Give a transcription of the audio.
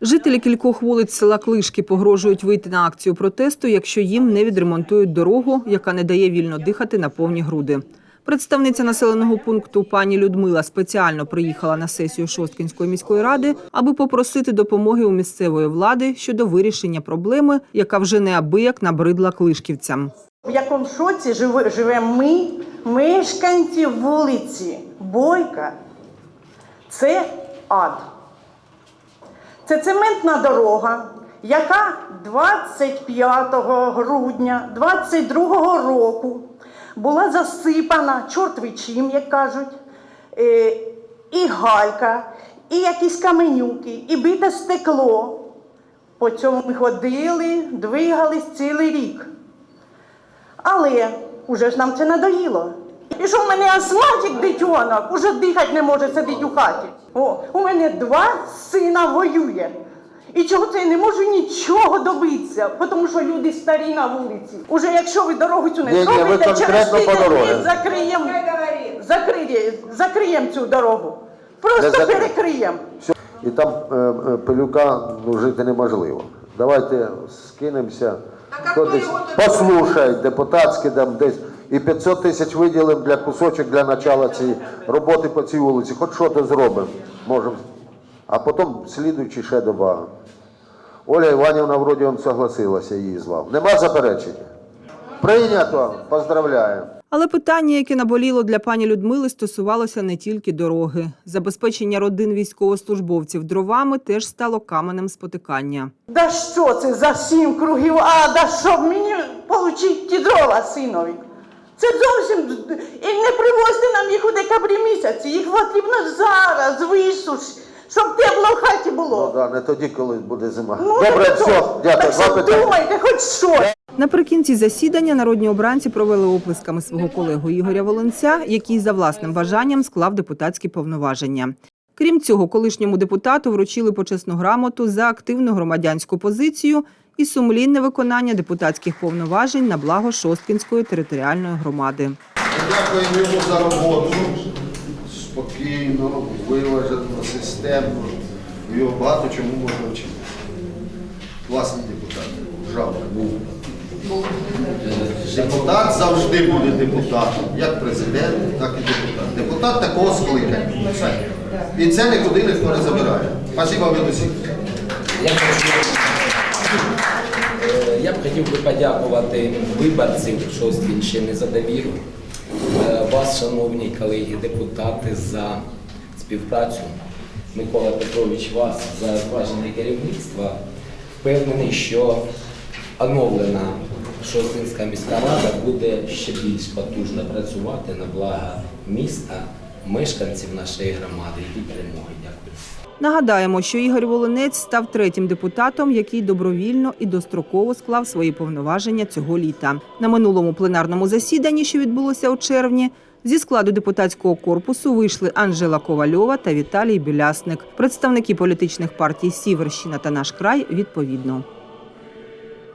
Жителі кількох вулиць села Клишки погрожують вийти на акцію протесту, якщо їм не відремонтують дорогу, яка не дає вільно дихати на повні груди. Представниця населеного пункту пані Людмила спеціально приїхала на сесію Шосткінської міської ради, аби попросити допомоги у місцевої влади щодо вирішення проблеми, яка вже неабияк набридла клишківцям. В якому шоці живемо ми, мешканці вулиці Бойка. Це ад. Це цементна дорога, яка 25 грудня 22 року була засипана чортви чим, як кажуть, е, і галька, і якісь каменюки, і бите стекло. По цьому ми ходили, двигались цілий рік. Але уже ж нам це надоїло. І що в мене астматик дитьонок, уже дихати не може сидіти у хаті. О, у мене два сина воює. І чого це я не можу нічого добитися, тому що люди старі на вулиці. Уже якщо ви дорогу цю не Ні, ні, ви зробите, через конкретно по тиждень дорозі. закриємо закриє, закриємо цю дорогу. Просто закриє. перекриємо. І там е, е, пилюка ну, жити неможливо. Давайте скинемося. Хто десь послухай, депутатські там десь. І 500 тисяч виділимо для кусочок для начала цієї роботи по цій вулиці. Хоч що то зробимо. Можемо. А потім слідуючи ще додамо. Оля Іванівна вроді он согласилася, її звав. Нема заперечень? Прийнято. Поздравляю. Але питання, яке наболіло для пані Людмили, стосувалося не тільки дороги. Забезпечення родин військовослужбовців дровами теж стало каменем спотикання. Да що це за сім кругів ада, щоб мені отримати ті дрова синові? Це зовсім і не привозьте нам їх у декабрі місяці. Їх потрібно зараз висуш, щоб тепло в хаті Ну, було. да, не тоді, коли буде зима. Ну, Добре, так все, дякую. Так що думайте, хоч що. Наприкінці засідання народні обранці провели оплесками свого колегу Ігоря Волонця, який за власним бажанням склав депутатські повноваження. Крім цього, колишньому депутату вручили почесну грамоту за активну громадянську позицію і сумлінне виконання депутатських повноважень на благо Шосткінської територіальної громади. Дякуємо йому за роботу. Спокійно, виважено, системно. Його багато чому можна вчити. Класний депутат. Жалко. Депутат завжди буде депутатом. Як президент, так і депутат. Депутат такого скликання. І це нікуди ніхто не забирає. Спасибо від усіх. Хотів, би подякувати виборців Шосткінщини за довіру. Е, Вас, шановні колеги депутати, за співпрацю. Микола Петрович, вас за зважене керівництво. Впевнений, що оновлена Шостинська міська рада буде ще більш потужно працювати на благо міста, мешканців нашої громади і перемоги. Дякую. Нагадаємо, що Ігор Волинець став третім депутатом, який добровільно і достроково склав свої повноваження цього літа. На минулому пленарному засіданні, що відбулося у червні, зі складу депутатського корпусу вийшли Анжела Ковальова та Віталій Білясник, представники політичних партій Сіверщина та Наш край відповідно.